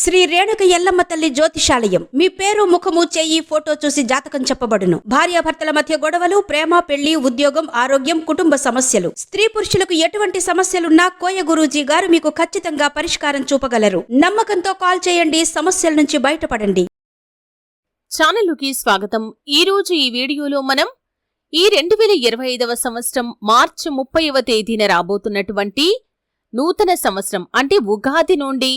శ్రీ రేణుక ఎల్లమ్మ తల్లి జ్యోతిషాలయం. మీ పేరు ముఖము చేయి ఫోటో చూసి జాతకం చెప్పబడును. భార్యాభర్తల మధ్య గొడవలు ప్రేమ పెళ్ళి ఉద్యోగం ఆరోగ్యం కుటుంబ సమస్యలు. స్త్రీ పురుషులకు ఎటువంటి సమస్యలున్నా కోయ గురూజీ గారు మీకు ఖచ్చితంగా పరిష్కారం చూపగలరు. నమ్మకంతో కాల్ చేయండి సమస్యల నుంచి బయటపడండి. ఛానల్కి స్వాగతం. ఈ రోజు ఈ వీడియోలో మనం ఈ రెండు వేల ఇరవై ఐదవ సంవత్సరం మార్చి ముప్పైవ తేదీన రాబోతున్నటువంటి నూతన సంవత్సరం అంటే ఉగాది నుండి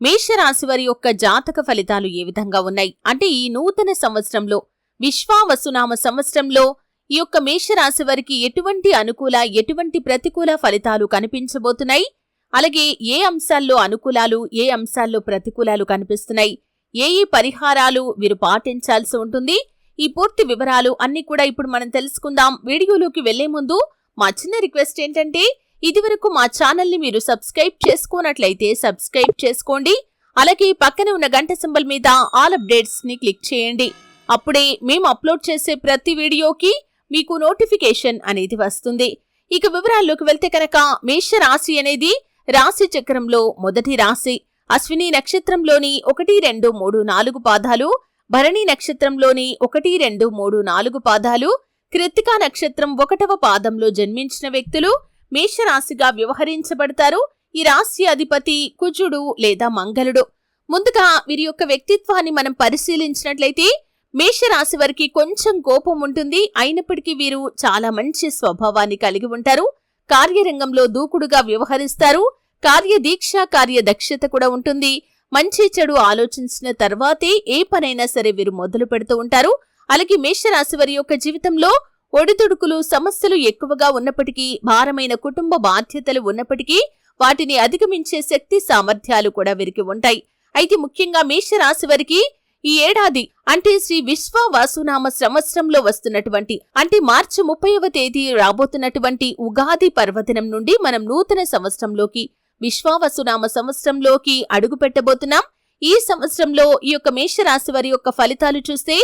మేషరాశి వారి యొక్క జాతక ఫలితాలు ఏ విధంగా ఉన్నాయి? అంటే ఈ నూతన సంవత్సరంలో విశ్వావసునామ సంవత్సరంలో ఈ యొక్క మేషరాశి వారికి ఎటువంటి అనుకూల ఎటువంటి ప్రతికూల ఫలితాలు కనిపించబోతున్నాయి? అలాగే ఏ అంశాల్లో అనుకూలాలు ఏ అంశాల్లో ప్రతికూలాలు కనిపిస్తున్నాయి? ఏ ఏ పరిహారాలు వీరు పాటించాల్సి ఉంటుంది? ఈ పూర్తి వివరాలు అన్ని కూడా ఇప్పుడు మనం తెలుసుకుందాం. వీడియోలోకి వెళ్ళే ముందు మా చిన్న రిక్వెస్ట్ ఏంటంటే ఇదివరకు మా ఛానల్ని మీరు సబ్స్క్రైబ్ చేసుకోనట్లయితే సబ్స్క్రైబ్ చేసుకోండి. అలాగే పక్కనే ఉన్న గంట సింబల్ మీద ఆల్ అప్డేట్స్ని క్లిక్ చేయండి. అప్పుడే మేము అప్లోడ్ చేసే ప్రతి వీడియోకి మీకు నోటిఫికేషన్ అనేది వస్తుంది. ఇక వివరాల్లోకి వెళ్తే కనుక మేష రాశి అనేది రాశి చక్రంలో మొదటి రాశి. అశ్విని నక్షత్రంలోని ఒకటి రెండు మూడు నాలుగు పాదాలు. భరణి నక్షత్రంలోని ఒకటి రెండు మూడు నాలుగు పాదాలు. కృత్తికా నక్షత్రం ఒకటవ పాదంలో జన్మించిన వ్యక్తులు. మేషరాశిగా వ్యవహరించబడతారు. ఈ రాశి అధిపతి కుజుడు లేదా మంగళుడు. ముందుగా వీరి యొక్క వ్యక్తిత్వాన్ని మనం పరిశీలించినట్లయితే మేషరాశి వారికి కొంచెం కోపం ఉంటుంది. అయినప్పటికీ వీరు చాలా మంచి స్వభావాన్ని కలిగి ఉంటారు. కార్యరంగంలో దూకుడుగా వ్యవహరిస్తారు. కార్యదీక్ష కార్యదక్షత కూడా ఉంటుంది. మంచి చెడు ఆలోచించిన తర్వాతే ఏ పనైనా సరే వీరు మొదలు పెడుతూ ఉంటారు. అలాగే మేషరాశి వారి యొక్క జీవితంలో ఒడిదుడుకులు సమస్యలు ఎక్కువగా ఉన్నప్పటికీ భారమైన కుటుంబ బాధ్యతలు ఉన్నప్పటికీ వాటిని అధిగమించే శక్తి సామర్థ్యాలు కూడా వీరికి ఉంటాయి. అయితే ముఖ్యంగా మేషరాశి వారికి ఈ ఏడాది అంటే శ్రీ విశ్వవాసునామ సంవత్సరంలో వస్తున్నటువంటి అంటే మార్చి ముప్పైవ తేదీ రాబోతున్నటువంటి ఉగాది పర్వదినం నుండి మనం నూతన సంవత్సరంలోకి విశ్వావసునామ సంవత్సరంలోకి అడుగు పెట్టబోతున్నాం ఈ సంవత్సరంలో ఈ యొక్క మేషరాశి వారి యొక్క ఫలితాలు చూస్తే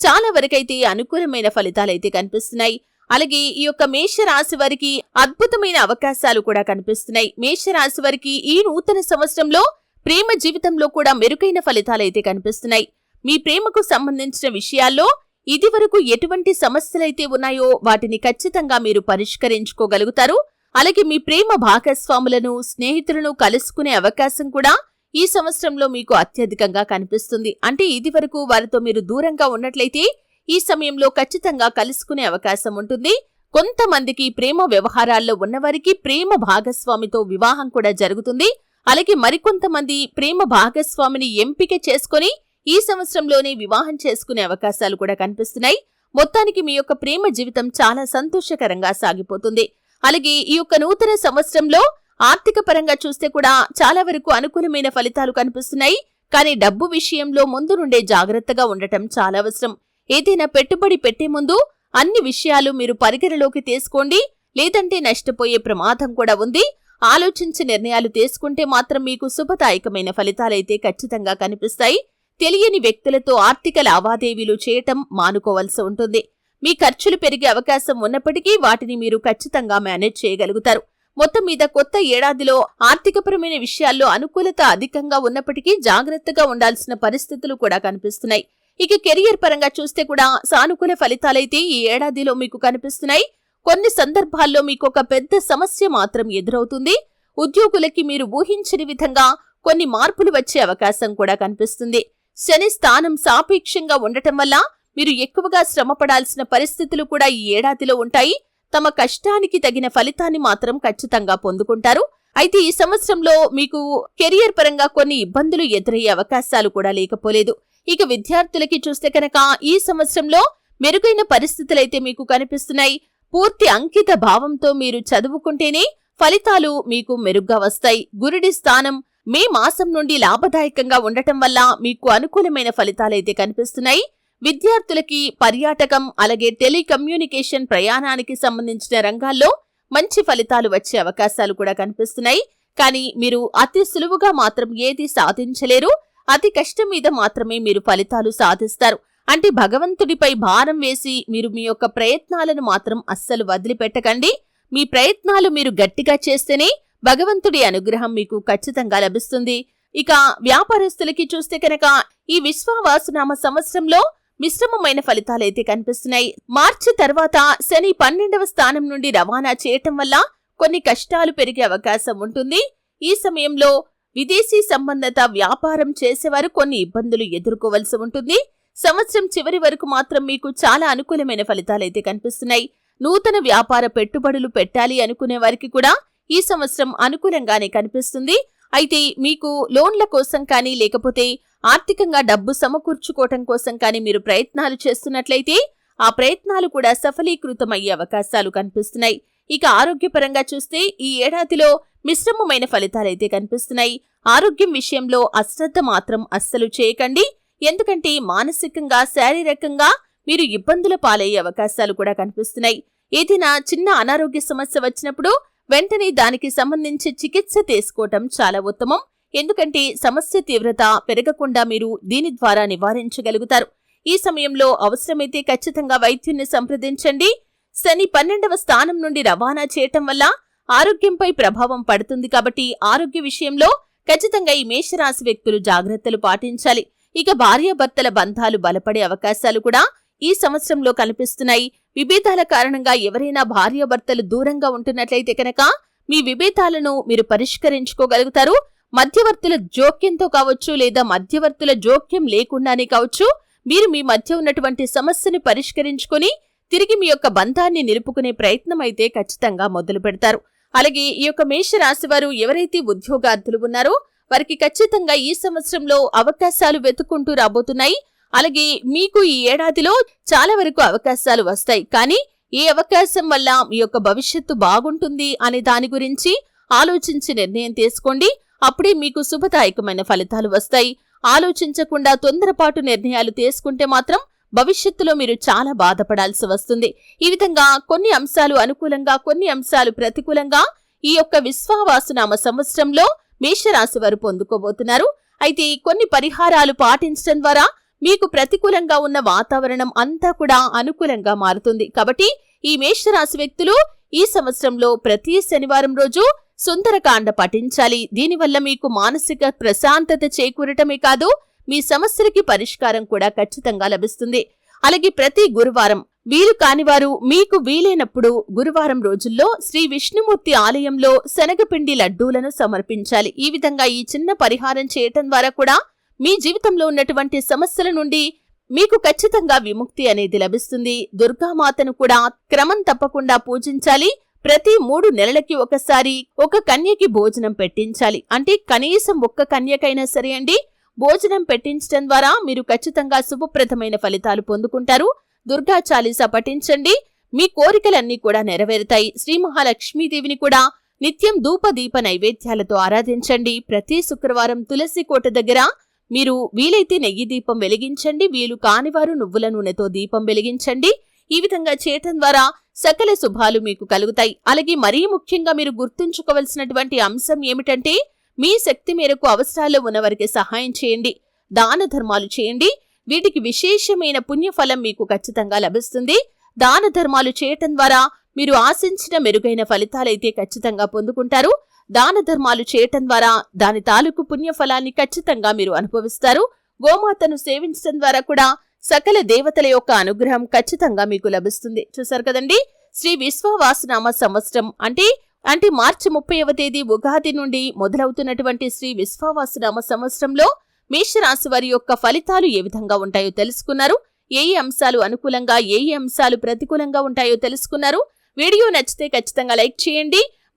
చాలా వరకైతే అనుకూలమైన ఫలితాలైతే కనిపిస్తున్నాయి. అలాగే ఈ యొక్క మేషరాశి వారికి అద్భుతమైన అవకాశాలు కూడా కనిపిస్తున్నాయి. మేషరాశి వారికి ఈ నూతన సంవత్సరంలో ప్రేమ జీవితంలో కూడా మెరుగైన ఫలితాలైతే కనిపిస్తున్నాయి. మీ ప్రేమకు సంబంధించిన విషయాల్లో ఇదివరకు ఎటువంటి సమస్యలైతే ఉన్నాయో వాటిని ఖచ్చితంగా మీరు పరిష్కరించుకోగలుగుతారు. అలాగే మీ ప్రేమ భాగస్వాములను స్నేహితులను కలుసుకునే అవకాశం కూడా ఈ సంవత్సరంలో మీకు అత్యధికంగా కనిపిస్తుంది. అంటే ఇది వరకు వారితో మీరు దూరంగా ఉన్నట్లయితే ఈ సమయంలో ఖచ్చితంగా కలుసుకునే అవకాశం ఉంటుంది. కొంతమందికి ప్రేమ వ్యవహారాల్లో ఉన్నవారికి ప్రేమ భాగస్వామితో వివాహం కూడా జరుగుతుంది. అలాగే మరికొంతమంది ప్రేమ భాగస్వామిని ఎంపిక చేసుకొని ఈ సంవత్సరంలోనే వివాహం చేసుకునే అవకాశాలు కూడా కనిపిస్తున్నాయి. మొత్తానికి మీ యొక్క ప్రేమ జీవితం చాలా సంతోషకరంగా సాగిపోతుంది. అలాగే ఈ యొక్క నూతన సంవత్సరంలో ఆర్థిక పరంగా చూస్తే కూడా చాలా వరకు అనుకూలమైన ఫలితాలు కనిపిస్తున్నాయి. కానీ డబ్బు విషయంలో ముందు నుండే జాగ్రత్తగా ఉండటం చాలా అవసరం. ఏదైనా పెట్టుబడి పెట్టే ముందు అన్ని విషయాలు మీరు పరిగణలోకి తీసుకోండి. లేదంటే నష్టపోయే ప్రమాదం కూడా ఉంది. ఆలోచించి నిర్ణయాలు తీసుకుంటే మాత్రం మీకు శుభదాయకమైన ఫలితాలైతే ఖచ్చితంగా కనిపిస్తాయి. తెలియని వ్యక్తులతో ఆర్థిక లావాదేవీలు చేయటం మానుకోవాల్సి ఉంటుంది. మీ ఖర్చులు పెరిగే అవకాశం ఉన్నప్పటికీ వాటిని మీరు ఖచ్చితంగా మేనేజ్ చేయగలుగుతారు. మొత్తం మీద కొత్త ఏడాదిలో ఆర్థికపరమైన విషయాల్లో అనుకూలత అధికంగా ఉన్నప్పటికీ జాగ్రత్తగా ఉండాల్సిన పరిస్థితులు కూడా కనిపిస్తున్నాయి. ఇక కెరియర్ పరంగా చూస్తే కూడా సానుకూల ఫలితాలైతే ఈ ఏడాదిలో మీకు కనిపిస్తున్నాయి. కొన్ని సందర్భాల్లో మీకు ఒక పెద్ద సమస్య మాత్రం ఎదురవుతుంది. ఉద్యోగులకి మీరు ఊహించని విధంగా కొన్ని మార్పులు వచ్చే అవకాశం కూడా కనిపిస్తుంది. శని స్థానం సాపేక్షంగా ఉండటం వల్ల మీరు ఎక్కువగా శ్రమపడాల్సిన పరిస్థితులు కూడా ఈ ఏడాదిలో ఉంటాయి. తమ కష్టానికి తగిన ఫలితాన్ని మాత్రం ఖచ్చితంగా పొందుకుంటారు. అయితే ఈ సంవత్సరంలో మీకు కెరియర్ పరంగా కొన్ని ఇబ్బందులు ఎదురయ్యే అవకాశాలు కూడా లేకపోలేదు. ఇక విద్యార్థులకి చూస్తే కనుక ఈ సంవత్సరంలో మెరుగైన పరిస్థితులైతే మీకు కనిపిస్తున్నాయి. పూర్తి అంకిత భావంతో మీరు చదువుకుంటేనే ఫలితాలు మీకు మెరుగ్గా వస్తాయి. గురుడి స్థానం మే మాసం నుండి లాభదాయకంగా ఉండటం వల్ల మీకు అనుకూలమైన ఫలితాలైతే కనిపిస్తున్నాయి. విద్యార్థులకి పర్యాటకం అలాగే టెలికమ్యూనికేషన్ ప్రయాణానికి సంబంధించిన రంగాల్లో మంచి ఫలితాలు వచ్చే అవకాశాలు కూడా కనిపిస్తున్నాయి. కానీ మీరు అతి సులువుగా మాత్రం ఏది సాధించలేరు. అతి కష్టం మీద మాత్రమే మీరు ఫలితాలు సాధిస్తారు. అంటే భగవంతుడిపై భారం వేసి మీరు మీ యొక్క ప్రయత్నాలను మాత్రం అస్సలు వదిలిపెట్టకండి. మీ ప్రయత్నాలు మీరు గట్టిగా చేస్తేనే భగవంతుడి అనుగ్రహం మీకు ఖచ్చితంగా లభిస్తుంది. ఇక వ్యాపారస్తులకి చూస్తే కనుక ఈ విశ్వావాసునామ సంవత్సరంలో మిశ్రమమైన ఫలితాలైతే కనిపిస్తున్నాయి. మార్చి తర్వాత శని పన్నెండవ స్థానం నుండి రవాణా చేయటం వల్ల కొన్ని కష్టాలు పెరిగే అవకాశం ఉంటుంది. ఈ సమయంలో విదేశీ సంబంధిత వ్యాపారం చేసేవారు కొన్ని ఇబ్బందులు ఎదుర్కోవలసి ఉంటుంది. సంవత్సరం చివరి వరకు మాత్రం మీకు చాలా అనుకూలమైన ఫలితాలైతే కనిపిస్తున్నాయి. నూతన వ్యాపార పెట్టుబడులు పెట్టాలి అనుకునే వారికి కూడా ఈ సంవత్సరం అనుకూలంగానే కనిపిస్తుంది. అయితే మీకు లోన్ల కోసం కానీ లేకపోతే ఆర్థికంగా డబ్బు సమకూర్చుకోవటం కోసం కానీ మీరు ప్రయత్నాలు చేస్తున్నట్లయితే ఆ ప్రయత్నాలు కూడా సఫలీకృతమయ్యే అవకాశాలు కనిపిస్తున్నాయి. ఇక ఆరోగ్యపరంగా చూస్తే ఈ ఏడాదిలో మిశ్రమమైన ఫలితాలైతే కనిపిస్తున్నాయి. ఆరోగ్యం విషయంలో అశ్రద్ధ మాత్రం అస్సలు చేయకండి. ఎందుకంటే మానసికంగా శారీరకంగా మీరు ఇబ్బందుల పాలయ్యే అవకాశాలు కూడా కనిపిస్తున్నాయి. ఏదైనా చిన్న అనారోగ్య సమస్య వచ్చినప్పుడు వెంటనే దానికి సంబంధించి చికిత్స తీసుకోవటం చాలా ఉత్తమం. ఎందుకంటే సమస్య తీవ్రత పెరగకుండా మీరు దీని ద్వారా నివారించగలుగుతారు. ఈ సమయంలో అవసరమైతే ఖచ్చితంగా వైద్యున్ని సంప్రదించండి. శని పన్నెండవ స్థానం నుండి రవాణా చేయటం వల్ల ఆరోగ్యంపై ప్రభావం పడుతుంది కాబట్టి ఆరోగ్య విషయంలో ఖచ్చితంగా ఈ మేషరాశి వ్యక్తులు జాగ్రత్తలు పాటించాలి. ఇక భార్యాభర్తల బంధాలు బలపడే అవకాశాలు కూడా ఈ సంవత్సరంలో కనిపిస్తున్నాయి. విభేదాల కారణంగా ఎవరైనా భార్యాభర్తలు దూరంగా ఉంటున్నట్లయితే కనుక మీ విభేదాలను మీరు పరిష్కరించుకోగలుగుతారు. మధ్యవర్తుల జోక్యంతో కావచ్చు లేదా మధ్యవర్తుల జోక్యం లేకుండానే కావచ్చు మీరు మీ మధ్య ఉన్నటువంటి సమస్యని పరిష్కరించుకొని తిరిగి మీ యొక్క బంధాన్ని నిలుపుకునే ప్రయత్నం అయితే ఖచ్చితంగా మొదలు పెడతారు. అలాగే ఈ యొక్క మేషరాశి వారు ఎవరైతే ఉద్యోగార్థులు ఉన్నారో వారికి ఖచ్చితంగా ఈ సంవత్సరంలో అవకాశాలు వెతుక్కుంటూ రాబోతున్నాయి. అలాగే మీకు ఈ ఏడాదిలో చాలా వరకు అవకాశాలు వస్తాయి. కానీ ఏ అవకాశం వల్ల మీ యొక్క భవిష్యత్తు బాగుంటుంది అనే దాని గురించి ఆలోచించి నిర్ణయం తీసుకోండి. అప్పుడే మీకు శుభదాయకమైన ఫలితాలు వస్తాయి. ఆలోచించకుండా తొందరపాటు నిర్ణయాలు తీసుకుంటే మాత్రం భవిష్యత్తులో మీరు చాలా బాధపడాల్సి వస్తుంది. ఈ విధంగా కొన్ని అంశాలు అనుకూలంగా కొన్ని అంశాలు ప్రతికూలంగా ఈ యొక్క విశ్వావాసునామ సంవత్సరంలో మేషరాశి వారు పొందుకోబోతున్నారు. అయితే కొన్ని పరిహారాలు పాటించడం ద్వారా మీకు ప్రతికూలంగా ఉన్న వాతావరణం అంతా కూడా అనుకూలంగా మారుతుంది. కాబట్టి ఈ మేషరాశి వ్యక్తులు ఈ సంవత్సరంలో ప్రతి శనివారం రోజు సుందరకాండ పఠించాలి. దీనివల్ల మీకు మానసిక ప్రశాంతత చేకూరటమే కాదు మీ సమస్యలకి పరిష్కారం కూడా ఖచ్చితంగా లభిస్తుంది. అలాగే ప్రతి గురువారం వీలు కానివారు మీకు వీలైనప్పుడు గురువారం రోజుల్లో శ్రీ విష్ణుమూర్తి ఆలయంలో శనగపిండి లడ్డూలను సమర్పించాలి. ఈ విధంగా ఈ చిన్న పరిహారం చేయటం ద్వారా కూడా మీ జీవితంలో ఉన్నటువంటి సమస్యల నుండి మీకు ఖచ్చితంగా విముక్తి అనేది లభిస్తుంది. దుర్గామాతను కూడా క్రమం తప్పకుండా పూజించాలి. ప్రతి మూడు నెలలకి ఒకసారి ఒక కన్యకి భోజనం పెట్టించాలి. అంటే కనీసం ఒక్క కన్యకైనా సరే అండి భోజనం పెట్టించడం ద్వారా మీరు ఖచ్చితంగా శుభప్రదమైన ఫలితాలు పొందుకుంటారు. దుర్గా చాలీసా పఠించండి. మీ కోరికలన్నీ కూడా నెరవేరుతాయి. శ్రీ మహాలక్ష్మీదేవిని కూడా నిత్యం ధూప దీప నైవేద్యాలతో ఆరాధించండి. ప్రతి శుక్రవారం తులసి కోట దగ్గర మీరు వీలైతే నెయ్యి దీపం వెలిగించండి వీలు కానివారు నువ్వుల నూనెతో దీపం వెలిగించండి. ఈ విధంగా చేయటం ద్వారా సకల శుభాలు మీకు కలుగుతాయి. అలాగే మరీ ముఖ్యంగా మీరు గుర్తుంచుకోవలసినటువంటి అంశం ఏమిటంటే మీ శక్తి మేరకు అవసరాల్లో ఉన్నవారికి సహాయం చేయండి దాన ధర్మాలు చేయండి. వీటికి విశేషమైన పుణ్యఫలం మీకు ఖచ్చితంగా లభిస్తుంది. దాన ధర్మాలు చేయటం ద్వారా మీరు ఆశించిన మెరుగైన ఫలితాలైతే ఖచ్చితంగా పొందుకుంటారు. దాన ధర్మాలు చేయటం ద్వారా దాని తాలూకు పుణ్యఫలాన్ని ఖచ్చితంగా మీరు అనుభవిస్తారు. గోమాతను సేవించడం ద్వారా కూడా సకల దేవతల యొక్క అనుగ్రహం ఖచ్చితంగా మీకు లభిస్తుంది. చూసారు కదండి? శ్రీ విశ్వవాసనామ సంవత్సరం అంటే అంటే మార్చి ముప్పైవ తేదీ ఉగాది నుండి మొదలవుతున్నటువంటి శ్రీ విశ్వవాసనామ సంవత్సరంలో మేషరాశి వారి యొక్క ఫలితాలు ఏ విధంగా ఉంటాయో తెలుసుకున్నారు. ఏ అంశాలు అనుకూలంగా ఏ అంశాలు ప్రతికూలంగా ఉంటాయో తెలుసుకున్నారు. వీడియో నచ్చితే ఖచ్చితంగా లైక్ చేయండి.